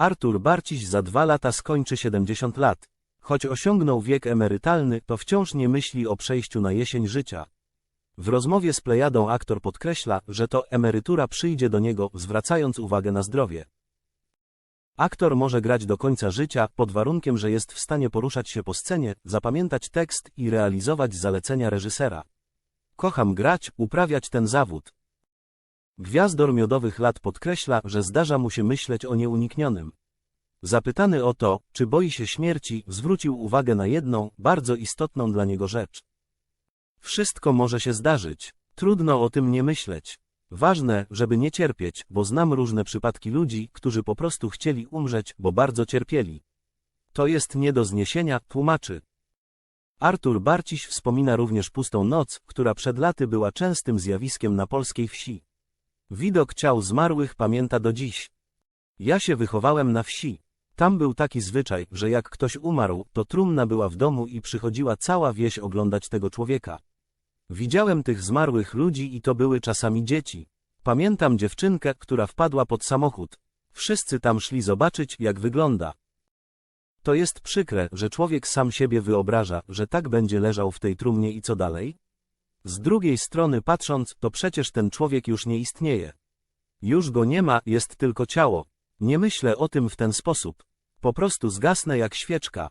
Artur Barciś za dwa lata skończy 70 lat. Choć osiągnął wiek emerytalny, to wciąż nie myśli o przejściu na jesień życia. W rozmowie z Plejadą aktor podkreśla, że to emerytura przyjdzie do niego, zwracając uwagę na zdrowie. Aktor może grać do końca życia, pod warunkiem, że jest w stanie poruszać się po scenie, zapamiętać tekst i realizować zalecenia reżysera. Kocham grać, uprawiać ten zawód. Gwiazdor miodowych lat podkreśla, że zdarza mu się myśleć o nieuniknionym. Zapytany o to, czy boi się śmierci, zwrócił uwagę na jedną, bardzo istotną dla niego rzecz. Wszystko może się zdarzyć. Trudno o tym nie myśleć. Ważne, żeby nie cierpieć, bo znam różne przypadki ludzi, którzy po prostu chcieli umrzeć, bo bardzo cierpieli. To jest nie do zniesienia, tłumaczy. Artur Barciś wspomina również pustą noc, która przed laty była częstym zjawiskiem na polskiej wsi. Widok ciał zmarłych pamięta do dziś. Ja się wychowałem na wsi. Tam był taki zwyczaj, że jak ktoś umarł, to trumna była w domu i przychodziła cała wieś oglądać tego człowieka. Widziałem tych zmarłych ludzi i to były czasami dzieci. Pamiętam dziewczynkę, która wpadła pod samochód. Wszyscy tam szli zobaczyć, jak wygląda. To jest przykre, że człowiek sam siebie wyobraża, że tak będzie leżał w tej trumnie i co dalej? Z drugiej strony patrząc, to przecież ten człowiek już nie istnieje. Już go nie ma, jest tylko ciało. Nie myślę o tym w ten sposób. Po prostu zgasnę jak świeczka.